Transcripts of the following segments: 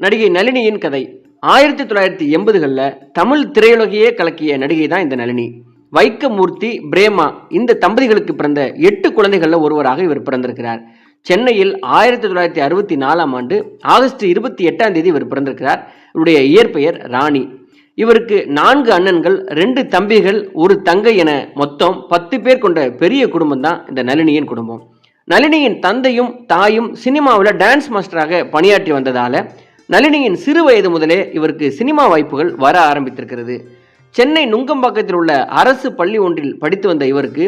நடிகை நளினியின் கதை. ஆயிரத்தி தொள்ளாயிரத்தி எண்பதுகளில் தமிழ் திரையுலகையே கலக்கிய நடிகை தான் இந்த நளினி. வைக்கமூர்த்தி பிரேமா இந்த தம்பதிகளுக்கு பிறந்த எட்டு குழந்தைகளில் ஒருவராக இவர் பிறந்திருக்கிறார். சென்னையில் ஆயிரத்தி தொள்ளாயிரத்தி அறுபத்தி நாலாம் ஆண்டு ஆகஸ்ட் இருபத்தி எட்டாம் தேதி இவர் பிறந்திருக்கிறார். இவருடைய இயற்பெயர் ராணி. இவருக்கு நான்கு அண்ணன்கள் ரெண்டு தம்பிகள் ஒரு தங்கை என மொத்தம் பத்து பேர் கொண்ட பெரிய குடும்பம் தான் இந்த நளினியின் குடும்பம். நளினியின் தந்தையும் தாயும் சினிமாவில் டான்ஸ் மாஸ்டராக பணியாற்றி வந்ததால் நளினியின் சிறு வயது முதலே இவருக்கு சினிமா வாய்ப்புகள் வர ஆரம்பித்திருக்கிறது. சென்னை நுங்கம்பாக்கத்தில் உள்ள அரசு பள்ளி ஒன்றில் படித்து வந்த இவருக்கு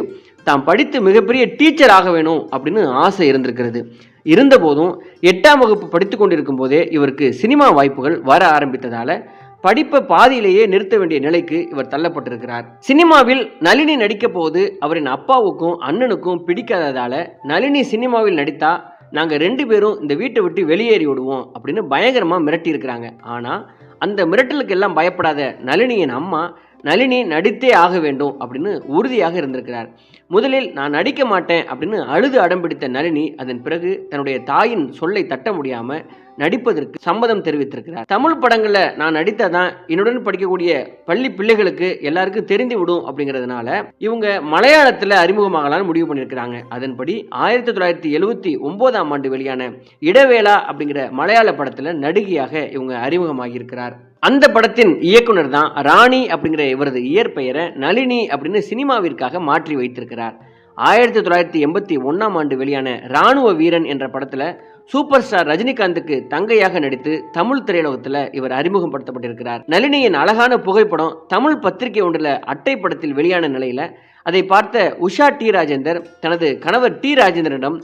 தாம் படித்து மிகப்பெரிய டீச்சர் ஆக வேணும் அப்படின்னு ஆசை இருந்திருக்கிறது. இருந்தபோதும் எட்டாம் வகுப்பு படித்து கொண்டிருக்கும் போதே இவருக்கு சினிமா வாய்ப்புகள் வர ஆரம்பித்ததால படிப்பை பாதியிலேயே நிறுத்த வேண்டிய நிலைக்கு இவர் தள்ளப்பட்டிருக்கிறார். சினிமாவில் நளினி நடிக்க போது அவரின் அப்பாவுக்கும் அண்ணனுக்கும் பிடிக்காததால நளினி சினிமாவில் நடித்தா நாங்கள் ரெண்டு பேரும் இந்த வீட்டை விட்டு வெளியேறி விடுவோம் அப்படின்னு பயங்கரமாக மிரட்டி இருக்கிறாங்க. ஆனால் அந்த மிரட்டலுக்கு எல்லாம் பயப்படாத நளினியின் அம்மா நளினி நடித்தே ஆக வேண்டும் அப்படின்னு உறுதியாக இருந்திருக்கிறார். முதலில் நான் நடிக்க மாட்டேன் அப்படின்னு அழுது அடம்பிடித்த நளினி அதன் பிறகு தன்னுடைய தாயின் சொல்லை தட்ட முடியாமல் நடிப்பதற்கு சம்மதம் தெரிவித்திருக்கிறார். தமிழ் படங்களில் நான் நடித்தாதான் என்னுடன் படிக்கக்கூடிய பள்ளி பிள்ளைகளுக்கு எல்லாருக்கும் தெரிந்து விடும் அப்படிங்கிறதுனால இவங்க மலையாளத்தில் அறிமுகமாகலாம்னு முடிவு பண்ணியிருக்கிறாங்க. அதன்படி ஆயிரத்தி தொள்ளாயிரத்தி எழுவத்தி ஒன்பதாம் ஆண்டு வெளியான இடவேளா அப்படிங்கிற மலையாள படத்தில் நடிகையாக இவங்க அறிமுகமாகியிருக்கிறார். அந்த படத்தின் இயக்குனர் தான் ராணி அப்படிங்கிற இவரது இயற்பெயரை நளினி அப்படின்னு சினிமாவிற்காக மாற்றி வைத்திருக்கிறார். ஆயிரத்தி தொள்ளாயிரத்தி எண்பத்தி ஒன்றாம் ஆண்டு வெளியான ராணுவ வீரன் என்ற படத்தில் சூப்பர் ஸ்டார் ரஜினிகாந்துக்கு தங்கையாக நடித்து தமிழ் திரையுலகத்தில் இவர் அறிமுகப்படுத்தப்பட்டிருக்கிறார். நளினியின் அழகான புகைப்படம் தமிழ் பத்திரிகை ஒன்றில் அட்டை படத்தில் வெளியான நிலையில் அதை பார்த்த உஷா டி ராஜேந்தர் தனது கணவர் டி ராஜேந்திரனிடம்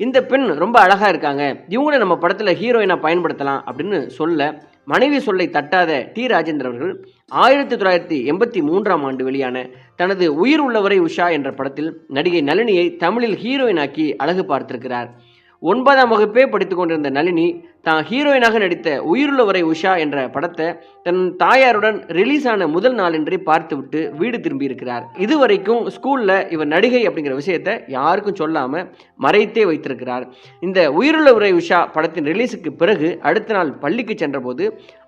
இந்த பெண் ரொம்ப அழகா இருக்காங்க. இவங்களை நம்ம படத்தில் ஹீரோயினா பயன்படுத்தலாம் அப்படின்னு சொல்ல மனைவி சொல்லை தட்டாத டி ராஜேந்தர் அவர்கள் ஆயிரத்தி தொள்ளாயிரத்தி எண்பத்தி மூன்றாம் ஆண்டு வெளியான தனது உயிர் உள்ளவரை உஷா என்ற படத்தில் நடிகை நளினியை தமிழில் ஹீரோயினாக்கி அழகு பார்த்திருக்கிறார். ஒன்பதாம் வகுப்பே படித்துக் கொண்டிருந்த நளினி தான் ஹீரோயினாக நடித்த உயிருள்ளவரை உஷா என்ற படத்தை தன் தாயாருடன் ரிலீஸ் ஆன முதல் நாளன்றே பார்த்துவிட்டு வீடு திரும்பியிருக்கிறார். இதுவரைக்கும் ஸ்கூலில் இவர் நடிகை அப்படிங்கிற விஷயத்தை யாருக்கும் சொல்லாமல் மறைத்தே வைத்திருக்கிறார். இந்த உயிருள்ளவரை உஷா படத்தின் ரிலீஸுக்கு பிறகு அடுத்த நாள் பள்ளிக்கு சென்றபோது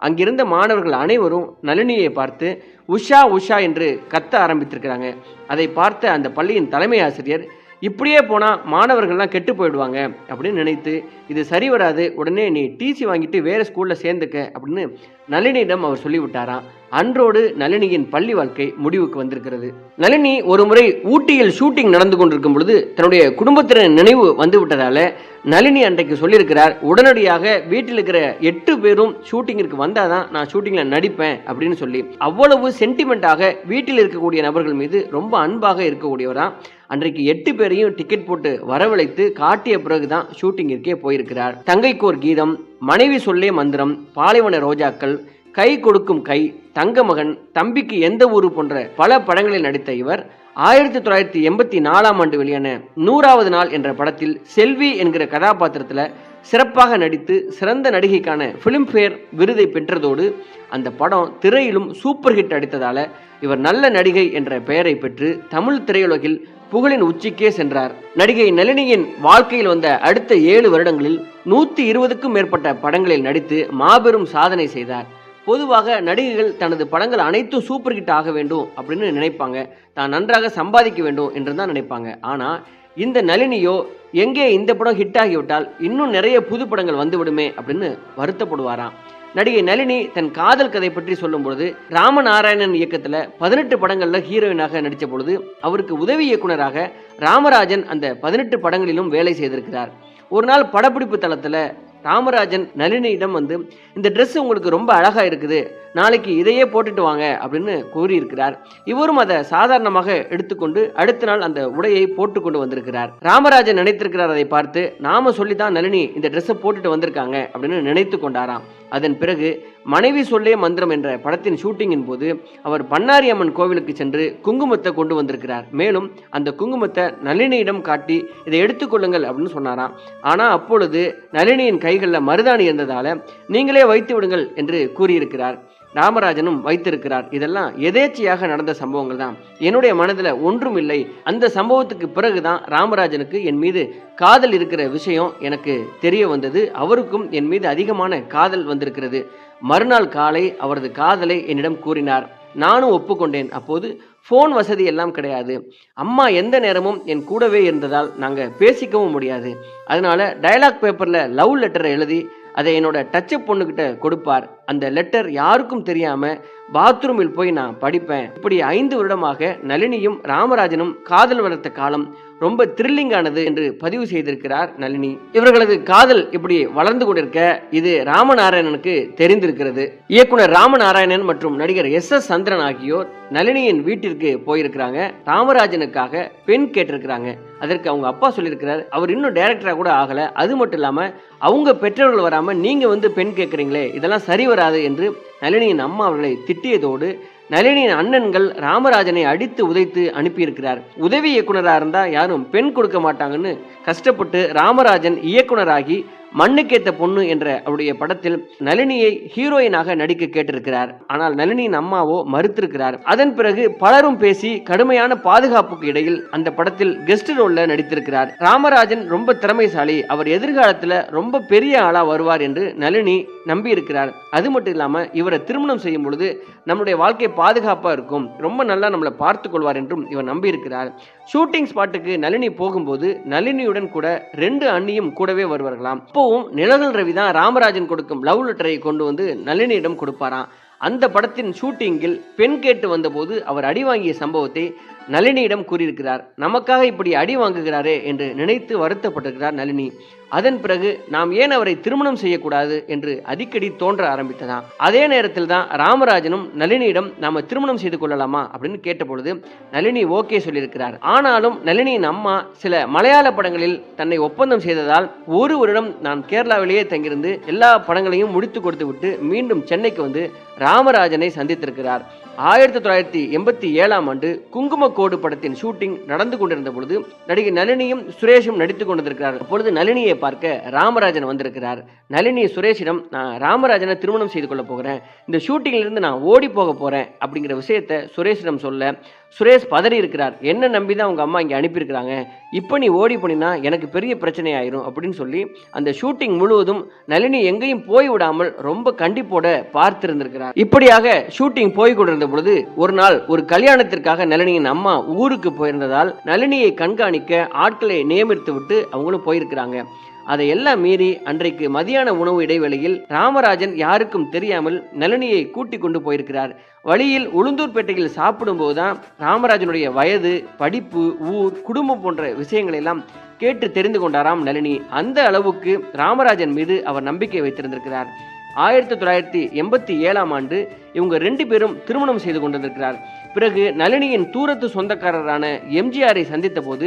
அங்கிருந்த மாணவர்கள் அனைவரும் நளினியை பார்த்து உஷா உஷா என்று கத்த ஆரம்பித்திருக்கிறாங்க. அதை பார்த்த அந்த பள்ளியின் தலைமை ஆசிரியர் இப்படியே போனால் மாணவர்கள்லாம் கெட்டு போயிடுவாங்க அப்படின்னு நினைத்து இது சரி வராது உடனே நீ டிசி வாங்கிட்டு வேறு ஸ்கூலில் சேர்ந்துக்க அப்படின்னு நளினியிடம் அவர் சொல்லிவிட்டாராம். அன்றோடு நளினியின் பள்ளி வாழ்க்கை முடிவுக்கு வந்திருக்கிறது. நளினி ஒரு முறை ஊட்டியில் ஷூட்டிங் நடந்து கொண்டிருக்கும் பொழுது தன்னுடைய குடும்பத்தினர் நினைவு வந்து விட்டதால நளினி அன்றைக்கு சொல்லியிருக்கிறார் உடனடியாக வீட்டில் இருக்கிற எட்டு பேரும் ஷூட்டிங்கிற்கு வந்தாதான் நான் ஷூட்டிங்கில் நடிப்பேன் அப்படின்னு சொல்லி. அவ்வளவு சென்டிமெண்ட்டாக வீட்டில் இருக்கக்கூடிய நபர்கள் மீது ரொம்ப அன்பாக இருக்கக்கூடியவரா அன்றைக்கு எட்டு பேரையும் டிக்கெட் போட்டு வரவழைத்து காட்டிய பிறகுதான் ஷூட்டிங்கிற்கே போயிருக்கிறார். தங்கைக்கோர் கீதம் மனைவி சொல்லே மந்திரம் பாலைவன ரோஜாக்கள் கை கொடுக்கும் கை தங்கமகன் தம்பிக்கு எந்த ஊரு போன்ற பல படங்களில் நடித்த இவர் ஆயிரத்தி தொள்ளாயிரத்தி எண்பத்தி நாலாம் ஆண்டு வெளியான நூறாவது நாள் என்ற படத்தில் செல்வி என்கிற கதாபாத்திரத்தில் சிறப்பாக நடித்து சிறந்த நடிகைக்கான ஃபிலிம்ஃபேர் விருதை பெற்றதோடு அந்த படம் திரையிலும் சூப்பர் ஹிட் அடித்ததால இவர் நல்ல நடிகை என்ற பெயரை பெற்று தமிழ் திரையுலகில் புகழின் உச்சிக்கே சென்றார். நடிகை நளினியின் வாழ்க்கையில் வந்த அடுத்த ஏழு வருடங்களில் நூற்றி இருபதுக்கும் மேற்பட்ட படங்களில் நடித்து மாபெரும் சாதனை செய்தார். பொதுவாக நடிகைகள் தனது படங்கள் அனைத்தும் சூப்பர் ஹிட் ஆக வேண்டும் அப்படின்னு நினைப்பாங்க. தான் நன்றாக சம்பாதிக்க வேண்டும் என்று தான் நினைப்பாங்க. ஆனால் இந்த நளினியோ எங்கே இந்த படம் ஹிட் ஆகிவிட்டால் இன்னும் நிறைய புது படங்கள் வந்துவிடுமே அப்படின்னு வருத்தப்படுவாராம். நடிகை நளினி தன் காதல் கதை பற்றி சொல்லும்பொழுது ராமநாராயணன் இயக்கத்தில் பதினெட்டு படங்களில் ஹீரோயினாக நடித்த பொழுது அவருக்கு உதவி இயக்குனராக ராமராஜன் அந்த பதினெட்டு படங்களிலும் வேலை செய்திருக்கிறார். ஒரு நாள் படப்பிடிப்பு தளத்தில் ராமராஜன் நளினியிடம் வந்து இந்த ட்ரெஸ் உங்களுக்கு ரொம்ப அழகாக இருக்குது. நாளைக்கு இதையே போட்டுட்டு வாங்க அப்படின்னு கூறியிருக்கிறார். இவரும் அதை சாதாரணமாக எடுத்துக்கொண்டு அடுத்த நாள் அந்த உடையை போட்டுக்கொண்டு வந்திருக்கிறார். ராமராஜன் நினைத்திருக்கிறார் அதை பார்த்து நாம சொல்லித்தான் நளினி இந்த ட்ரெஸ்ஸை போட்டுட்டு வந்திருக்காங்க அப்படின்னு நினைத்து கொண்டாராம். அதன் பிறகு மனைவி சொல்லே மந்திரம் என்ற படத்தின் ஷூட்டிங்கின் போது அவர் பண்ணாரி அம்மன் கோவிலுக்கு சென்று குங்குமத்தை கொண்டு வந்திருக்கிறார். மேலும் அந்த குங்குமத்தை நளினியிடம் காட்டி இதை எடுத்துக்கொள்ளுங்கள் அப்படின்னு சொன்னாராம். ஆனால் அப்பொழுது நளினியின் கைகளில் மருதாணி இருந்ததால் நீங்களே வைத்து விடுங்கள் என்று கூறியிருக்கிறார். ராமராஜனும் வைத்திருக்கிறார். இதெல்லாம் எதேச்சையாக நடந்த சம்பவங்கள் தான். என்னுடைய மனதில் ஒன்றும் இல்லை. அந்த சம்பவத்துக்கு பிறகுதான் ராமராஜனுக்கு என் மீது காதல் இருக்கிற விஷயம் எனக்கு தெரிய வந்தது. அவருக்கும் என் மீது அதிகமான காதல் வந்திருக்கிறது. மறுநாள் காலை அவரது காதலை என்னிடம் கூறினார். நானும் ஒப்புக்கொண்டேன். அப்போது ஃபோன் வசதி எல்லாம் கிடையாது. அம்மா எந்த நேரமும் என் கூடவே இருந்ததால் நாங்கள் பேசிக்கவும் முடியாது. அதனால டயலாக் பேப்பரில் லவ் லெட்டரை எழுதி அதை என்னோட டச்சப் பொண்ணுக்கிட்ட கொடுப்பார். அந்த லெட்டர் யாருக்கும் தெரியாம பாத்ரூமில் போய் நான் படிப்பேன். இப்படி ஐந்து வருடமாக நளினியும் ராமராஜனும் காதல் வளர்த்த காலம் ரொம்ப த்ரில்லிங்கானது என்று பதிவு செய்திருக்கிறார் நளினி. இவர்களது காதல் இப்படி வளர்ந்து கொண்டிருக்க இது ராமநாராயணனுக்கு தெரிந்திருக்கிறது. இயக்குனர் ராமநாராயணன் மற்றும் நடிகர் எஸ் எஸ் சந்திரன் ஆகியோர் நளினியின் வீட்டிற்கு போயிருக்கிறாங்க. ராமராஜனுக்காக பெண் கேட்டிருக்கிறாங்க. அதற்கு அவங்க அப்பா சொல்லியிருக்கிறார் அவர் இன்னும் டைரக்டரா கூட ஆகல. அது மட்டும் இல்லாம அவங்க பெற்றோர்கள் வராம நீங்க வந்து பெண் கேட்குறீங்களே இதெல்லாம் சரி வராது என்று நளினியின் அம்மா அவர்களை திட்டியதோடு நளினியின் அண்ணன்கள் ராமராஜனை அடித்து உதைத்து அனுப்பியிருக்கிறார். உதவி இயக்குனராக இருந்தால் யாரும் பெண் கொடுக்க மாட்டாங்கன்னு கஷ்டப்பட்டு ராமராஜன் இயக்குனராகி மண்ணுக்கேத்த பொண்ணு என்ற அவருடைய படத்தில் நளினியை ஹீரோயினாக நடிக்க கேட்டிருக்கிறார். ஆனால் நளினியின் அம்மாவோ மறுத்திருக்கிறார். அதன் பிறகு பலரும் பேசி கடுமையான பாதுகாப்புக்கு இடையில் அந்த படத்தில் கெஸ்ட் ரோல்ல நடித்திருக்கிறார். ராமராஜன் ரொம்ப திறமைசாலி அவர் எதிர்காலத்துல ரொம்ப பெரிய ஆளா வருவார் என்று நளினி நம்பி இருக்கிறார் அது மட்டும் இல்லாம இவரை திருமணம் செய்யும் பொழுது நம்முடைய வாழ்க்கை பாதுகாப்பா இருக்கும். ரொம்ப நல்லா நம்மளை பார்த்து கொள்வார் என்றும் இவர் நம்பி இருக்கிறார் ஷூட்டிங் ஸ்பாட்டுக்கு நளினி போகும்போது நளினியுடன் கூட ரெண்டு அண்ணியும் கூடவே வருவார்களாம். இப்போவும் நிழல் ரவி தான் ராமராஜன் கொடுக்கும் லவ் லெட்டரை கொண்டு வந்து நளினியிடம் கொடுப்பாராம். அந்த படத்தின் ஷூட்டிங்கில் பெண் கேட்டு வந்தபோது அவர் அடி வாங்கிய சம்பவத்தை நளினியிடம் கூறியிருக்கிறார் நமக்காக இப்படி அடி வாங்குகிறாரே என்று நினைத்து வருத்தப்பட்டிருக்கிறார் நளினி. அதன் பிறகு நாம் ஏன் அவரை திருமணம் செய்யக்கூடாது? என்று அடிக்கடி தோன்ற ஆரம்பித்ததாம் அதே நேரத்தில் தான் ராமராஜனும் நளினியிடம் நாம திருமணம் செய்து கொள்ளலாமா? அப்படின்னு கேட்டபொழுது நளினி ஓகே சொல்லியிருக்கிறார். ஆனாலும் நளினியின் அம்மா சில மலையாள படங்களில் தன்னை ஒப்பந்தம் செய்ததால் ஒரு வருடம் நான் கேரளாவிலேயே தங்கியிருந்து எல்லா படங்களையும் முடித்து கொடுத்து விட்டு மீண்டும் சென்னைக்கு வந்து ராமராஜனை சந்தித்திருக்கிறார். ஆயிரத்தி தொள்ளாயிரத்தி எண்பத்தி ஏழாம் ஆண்டு குங்குமக்கோடு படத்தின் ஷூட்டிங் நடந்து கொண்டிருந்த பொழுது நடிகை நளினியும் சுரேஷும் நடித்துக் கொண்டிருக்கிறார் அப்பொழுது நளினியை பார்க்க ராமராஜன் வந்திருக்கிறார். நளினி சுரேஷிடம் நான் ராமராஜனை திருமணம் செய்து கொள்ள போகிறேன். இந்த ஷூட்டிங்கிலிருந்து நான் ஓடி போக போகிறேன் அப்படிங்கிற விஷயத்த சுரேஷிடம் சொல்ல சுரேஷ் பதறி இருக்கிறார். என்ன நம்பி தான் உங்கள் அம்மா இங்கே அனுப்பியிருக்கிறாங்க? இப்போ நீ ஓடி போனினா எனக்கு பெரிய பிரச்சனை ஆயிரும் அப்படின்னு சொல்லி அந்த ஷூட்டிங் முழுவதும் நளினி எங்கேயும் போய் விடாமல் ரொம்ப கண்டிப்போட பார்த்திருந்திருக்கிறார். இப்படியாக ஷூட்டிங் போய் கொண்டிருந்த பொழுது ஒரு நாள் ஒரு கல்யாணத்திற்காக நளினியின் அம்மா ஊருக்கு போயிருந்ததால் நளினியை கண்காணிக்க ஆட்களை நியமித்து விட்டு அவங்களும் போயிருக்கிறாங்க. அதையெல்லாம் மீறி அன்றைக்கு மதியான உணவு இடைவேளையில் ராமராஜன் யாருக்கும் தெரியாமல் நளினியை கூட்டி கொண்டு போயிருக்கிறார். வழியில் உளுந்தூர்பேட்டையில் சாப்பிடும்போது தான் ராமராஜனுடைய வயது படிப்பு ஊர் குடும்பம் போன்ற விஷயங்களை எல்லாம் கேட்டு தெரிந்து கொண்டாராம் நளினி. அந்த அளவுக்கு ராமராஜன் மீது அவர் நம்பிக்கை வைத்திருந்திருக்கிறார். ஆயிரத்தி தொள்ளாயிரத்தி எண்பத்தி ஏழாம் ஆண்டு இவங்க ரெண்டு பேரும் திருமணம் செய்து கொண்டிருக்கிறார். பிறகு நளினியின் தூரத்து சொந்தக்காரரான எம்ஜிஆரை சந்தித்த போது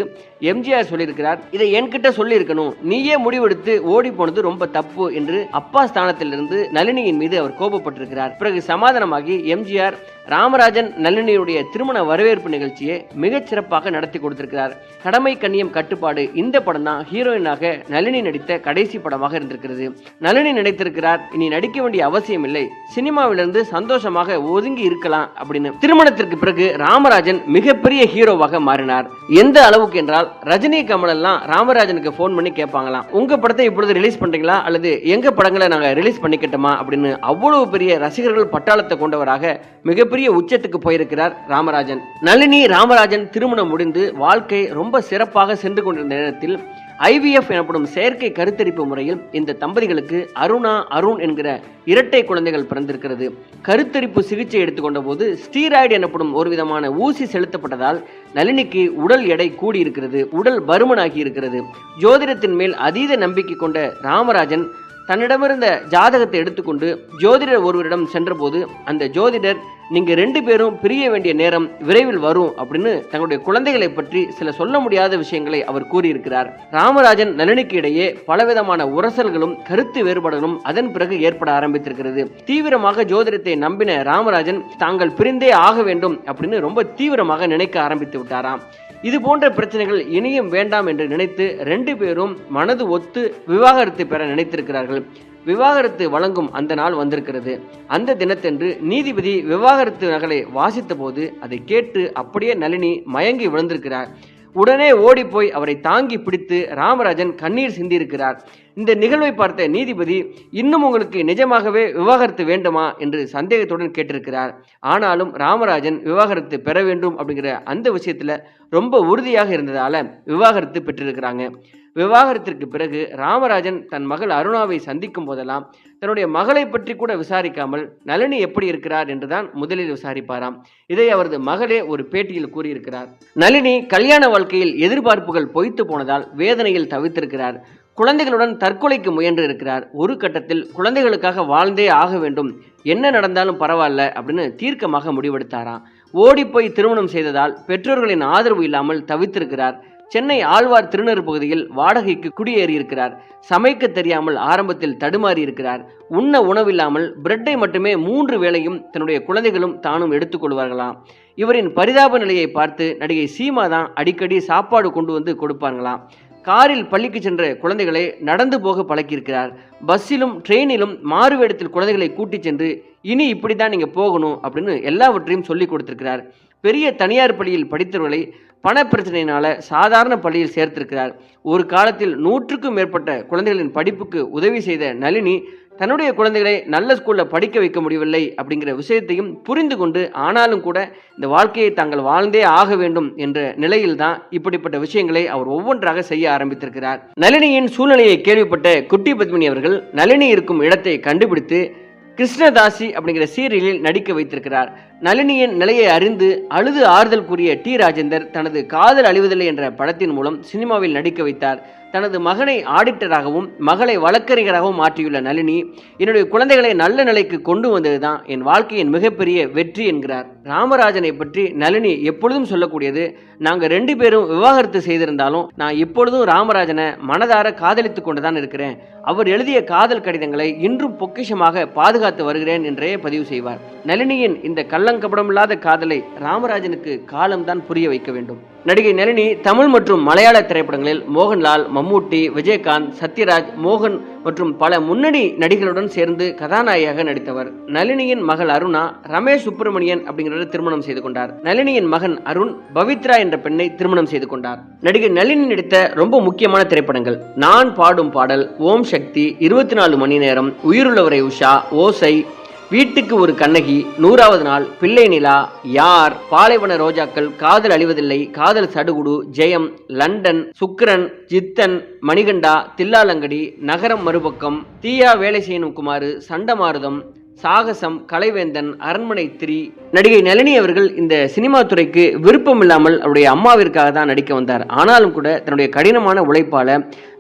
எம்ஜிஆர் சொல்லியிருக்கிறார் இதை என்கிட்ட சொல்லியிருக்கணும். நீயே முடிவெடுத்து ஓடி போனது ரொம்ப தப்பு என்று அப்பா ஸ்தானத்திலிருந்து நளினியின் மீது அவர் கோபப்பட்டிருக்கிறார். பிறகு சமாதானமாகி எம்ஜிஆர் ராமராஜன் நளினியுடைய திருமண வரவேற்பு நிகழ்ச்சியை மிகச் சிறப்பாக நடத்தி கொடுத்திருக்கிறார். கடமை கண்ணியம் கட்டுப்பாடு இந்த படம் தான் ஹீரோயினாக நளினி நடித்த கடைசி படமாக இருந்திருக்கிறது. நளினி நடித்திருக்கிறார். இனி நடிக்க வேண்டிய அவசியம் இல்லை சினிமாவிலிருந்து சந்தோஷமாக ஒதுங்கி இருக்கலாம் அப்படின்னு திருமணத்திற்கு பிறகு ராமராஜன் மிகப்பெரிய ஹீரோவாக மாறினார். எந்த அளவுக்கு என்றால் ரஜினி கமல் எல்லாம் ராமராஜனுக்கு போன் பண்ணி கேட்பாங்களாம். உங்க படத்தை இப்பொழுது ரிலீஸ் பண்றீங்களா? அல்லது எங்க படங்களை நாங்க ரிலீஸ் பண்ணிக்கட்டுமா? அப்படின்னு அவ்வளவு பெரிய ரசிகர்கள் பட்டாளத்தை கொண்டவராக மிகப்பெரிய உச்சத்துக்கு போயிருக்கிறார் ராமராஜன். நளினி ராமராஜன் திருமணம் முடிந்து வாழ்க்கை ரொம்ப சிறப்பாக சென்று கொண்டிருந்த நேரத்தில் ஐவிஎஃப் எனப்படும் செயற்கை கருத்தரிப்பு முறையில் இந்த தம்பதிகளுக்கு அருணா அருண் என்கிற இரட்டை குழந்தைகள் பிறந்திருக்கிறது. கருத்தரிப்பு சிகிச்சை எடுத்துக்கொண்ட போது ஸ்டீராய்டு எனப்படும் ஒரு விதமான ஊசி செலுத்தப்பட்டதால் நளினிக்கு உடல் எடை கூடியிருக்கிறது உடல் பருமனாகி இருக்கிறது ஜோதிடத்தின் மேல் அதீத நம்பிக்கை கொண்ட ராமராஜன் தன்னிடமிருந்த ஜாதகத்தை எடுத்துக்கொண்டு ஜோதிடர் ஒருவரிடம் சென்றபோது அந்த ஜோதிடர் நீங்கள் ரெண்டு பேரும் பிரிய வேண்டிய நேரம் விரைவில் வரும் அப்படின்னு தங்களுடைய குழந்தைகளை பற்றி சில சொல்ல முடியாத விஷயங்களை அவர் கூறியிருக்கிறார். ராமராஜன் நளினிக்கு இடையே பலவிதமான உரசல்களும் கருத்து வேறுபாடுகளும் அதன் பிறகு ஏற்பட ஆரம்பித்திருக்கிறது. தீவிரமாக ஜோதிடத்தை நம்பின ராமராஜன் தாங்கள் பிரிந்தே ஆக வேண்டும் அப்படின்னு ரொம்ப தீவிரமாக நினைக்க ஆரம்பித்து விட்டாராம். இது போன்ற பிரச்சனைகள் இனியும் வேண்டாம் என்று நினைத்து ரெண்டு பேரும் மனது ஒத்து விவாகரத்து பெற நினைத்திருக்கிறார்கள். விவாகரத்து வழங்கும் அந்த நாள் வந்திருக்கிறது. அந்த தினத்தன்று நீதிபதி விவாகரத்து நகலை வாசித்த போது அதை கேட்டு அப்படியே நளினி மயங்கி விழுந்திருக்கிறார். உடனே ஓடிப்போய் அவரை தாங்கி பிடித்து ராமராஜன் கண்ணீர் சிந்தியிருக்கிறார். இந்த நிகழ்வை பார்த்த நீதிபதி இன்னும் உங்களுக்கு நிஜமாகவே விவாகரத்து வேண்டுமா? என்று சந்தேகத்துடன் கேட்டிருக்கிறார். ஆனாலும் ராமராஜன் விவாகரத்து பெற வேண்டும் அப்படிங்கிற அந்த விஷயத்துல ரொம்ப உறுதியாக இருந்ததால விவாகரத்து பெற்றிருக்கிறாங்க. விவாகரத்திற்கு பிறகு ராமராஜன் தன் மகள் அருணாவை சந்திக்கும் போதெல்லாம் தன்னுடைய மகளை பற்றி கூட விசாரிக்காமல் நளினி எப்படி இருக்கிறார் என்றுதான் முதலில் விசாரிப்பாராம். இதை அவரது மகளே ஒரு பேட்டியில் கூறியிருக்கிறார். நளினி கல்யாண வாழ்க்கையில் எதிர்பார்ப்புகள் பொய்த்து போனதால் வேதனையில் தவித்திருக்கிறார். குழந்தைகளுடன் தற்கொலைக்கு முயன்று இருக்கிறார். ஒரு கட்டத்தில் குழந்தைகளுக்காக வாழ்ந்தே ஆக வேண்டும். என்ன நடந்தாலும் பரவாயில்ல அப்படின்னு தீர்க்கமாக முடிவெடுத்தாராம். ஓடிப்போய் திருமணம் செய்ததால் பெற்றோர்களின் ஆதரவு இல்லாமல் தவித்திருக்கிறார். சென்னை ஆழ்வார் திருநர் பகுதியில் வாடகைக்கு குடியேறியிருக்கிறார் சமைக்க தெரியாமல் ஆரம்பத்தில் தடுமாறி இருக்கிறார். உண்ண உணவில்லாமல் பிரெட்டை மட்டுமே மூன்று வேளையும் தன்னுடைய குழந்தைகளும் தானும் எடுத்துக்கொள்வார்களாம் இவரின் பரிதாப நிலையை பார்த்து நடிகை சீமா தான் அடிக்கடி சாப்பாடு கொண்டு வந்து கொடுப்பாங்களாம் காரில் பள்ளிக்கு சென்ற குழந்தைகளை நடந்து போக பழக்கியிருக்கிறார். பஸ்ஸிலும் ட்ரெயினிலும் மாறுவேடத்தில் குழந்தைகளை கூட்டிச் சென்று இனி இப்படி தான் நீங்கள் போகணும் அப்படின்னு எல்லாவற்றையும் சொல்லி கொடுத்திருக்கிறார். பெரிய தனியார் பள்ளியில் படித்தவர்களை பணப்பிரச்சனையினால சாதாரண பள்ளியில் சேர்த்திருக்கிறார். ஒரு காலத்தில் நூற்றுக்கும் மேற்பட்ட குழந்தைகளின் படிப்புக்கு உதவி செய்த நளினி தன்னுடைய குழந்தைகளை நல்ல ஸ்கூலில் படிக்க வைக்க முடியவில்லை அப்படிங்கிற விஷயத்தையும் புரிந்து கொண்டு ஆனாலும் கூட இந்த வாழ்க்கையை தாங்கள் வாழ்ந்தே ஆக வேண்டும் என்ற நிலையில் தான் இப்படிப்பட்ட விஷயங்களை அவர் ஒவ்வொன்றாக செய்ய ஆரம்பித்திருக்கிறார். நளினியின் சூழ்நிலையை கேள்விப்பட்ட குட்டி பத்மினி அவர்கள் நளினி இருக்கும் இடத்தை கண்டுபிடித்து கிருஷ்ணதாசி அப்படிங்கிற சீரியலில் நடிக்க வைத்திருக்கிறார். நளினியின் நிலையை அறிந்து அழுது ஆறுதல் கூறிய டி. ராஜேந்தர் தனது காதல் அழிவதில்லை என்ற படத்தின் மூலம் சினிமாவில் நடிக்க வைத்தார். தனது மகனை ஆடிட்டராகவும் மகளை வழக்கறிஞராகவும் மாற்றியுள்ள நளினி என்னுடைய குழந்தைகளை நல்ல நிலைக்கு கொண்டு வந்ததுதான் என் வாழ்க்கையின் மிகப்பெரிய வெற்றி என்கிறார். ராமராஜனை பற்றி நளினி எப்பொழுதும் சொல்லக்கூடியது நாங்கள் ரெண்டு பேரும் விவாகரத்து செய்திருந்தாலும் நான் இப்பொழுதும் ராமராஜனை மனதார காதலித்து கொண்டுதான் இருக்கிறேன். அவர் எழுதிய காதல் கடிதங்களை இன்றும் பொக்கிஷமாக பாதுகாத்து வருகிறேன் என்றே பதிவு செய்வார். நளினியின் இந்த கள்ளங்கபடமில்லாத காதலை ராமராஜனுக்கு காலம்தான் புரிய வைக்க வேண்டும். நடிகை நளினி தமிழ் மற்றும் மலையாள திரைப்படங்களில் மோகன்லால் மம்மூட்டி விஜயகாந்த் சத்யராஜ் மோகன் மற்றும் பல முன்னணி நடிகர்களுடன் சேர்ந்து கதாநாயகியாக நடித்தவர். நளினியின் மகள் அருணா ரமேஷ் சுப்பிரமணியன் அப்படிங்கிறத திருமணம் செய்து கொண்டார். நளினியின் மகன் அருண் பவித்ரா என்ற பெண்ணை திருமணம் செய்து கொண்டார். நடிகை நளினி நடித்த ரொம்ப முக்கியமான திரைப்படங்கள். நான் பாடும் பாடல் ஓம் சக்தி இருபத்தி நாலு மணி நேரம் உயிருள்ளவரை உஷா ஓசை வீட்டுக்கு ஒரு கண்ணகி நூறாவது நாள் பிள்ளை நிலா யார் பாலைவன ரோஜாக்கள் காதல் அழிவதில்லை காதல் சடுகுடு ஜெயம் லண்டன் சுக்கரன் ஜித்தன் மணிகண்டா தில்லாலங்கடி நகரம் மறுபக்கம் தீயா வேலை செய்யணும் குமாறு சண்டமாருதம் சாகசம் கலைவேந்தன் அரண்மனை திரி நடிகை நளினி அவர்கள் இந்த சினிமா துறைக்கு விருப்பம் இல்லாமல் அவருடைய அம்மாவிற்காக தான் நடிக்க வந்தார். ஆனாலும் கூட தன்னுடைய கடினமான உழைப்பால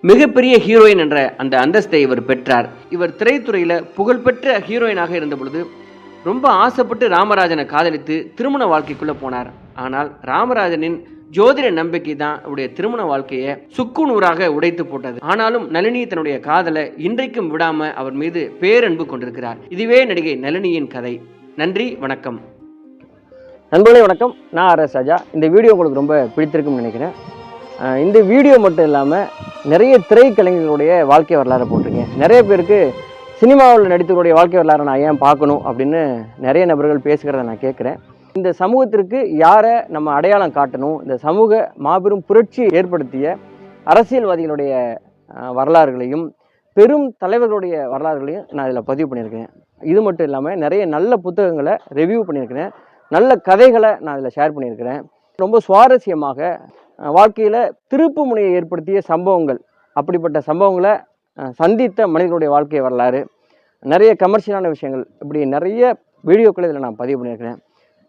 மிகப்பெரிய ஹீரோயின் என்ற அந்த அந்தஸ்தை இவர் பெற்றார். இவர் திரைத்துறையில புகழ்பெற்ற ஹீரோயினாக இருந்த பொழுது ரொம்ப ஆசைப்பட்டு ராமராஜனை காதலித்து திருமண வாழ்க்கைக்குள்ள போனார். ஆனால் ராமராஜனின் ஜோதிட நம்பிக்கை தான் அவருடைய திருமண வாழ்க்கையை சுக்குநூறாக உடைத்து போட்டது. ஆனாலும் நளினி தன்னுடைய காதலை இன்றைக்கும் விடாம அவர் மீது பேரன்பு கொண்டிருக்கிறார். இதுவே நடிகை நளினியின் கதை. நன்றி வணக்கம். நண்பர்களே வணக்கம். நான் ஆர் எஸ் ராஜா. இந்த வீடியோ உங்களுக்கு ரொம்ப பிடித்திருக்கும்னு நினைக்கிறேன். இந்த வீடியோ மட்டும் இல்லாமல் நிறைய திரைக்கலைஞர்களுடைய வாழ்க்கை வரலாறு போட்டிருக்கேன். நிறைய பேருக்கு சினிமாவில் நடித்தவருடைய வாழ்க்கை வரலாறு நான் ஏன் பார்க்கணும் அப்படின்னு நிறைய நபர்கள் பேசுகிறத நான் கேட்குறேன். இந்த சமூகத்திற்கு யாரை நம்ம அடையாளம் காட்டணும்? இந்த சமூக மாபெரும் புரட்சி ஏற்படுத்திய அரசியல்வாதிகளுடைய வரலாறுகளையும் பெரும் தலைவர்களுடைய வரலாறுகளையும் நான் இதில் பதிவு பண்ணியிருக்கேன். இது மட்டும் இல்லாமல் நிறைய நல்ல புத்தகங்களை ரிவ்யூ பண்ணியிருக்கிறேன். நல்ல கதைகளை நான் இதில் ஷேர் பண்ணியிருக்கிறேன். ரொம்ப சுவாரஸ்யமாக வாழ்க்கையில் திருப்பு முனையை ஏற்படுத்திய சம்பவங்கள் அப்படிப்பட்ட சம்பவங்களை சந்தித்த மனிதர்களுடைய வாழ்க்கை வரலாறு நிறைய கமர்ஷியலான விஷயங்கள் இப்படி நிறைய வீடியோக்களை இதில் நான் பதிவு பண்ணியிருக்கிறேன்.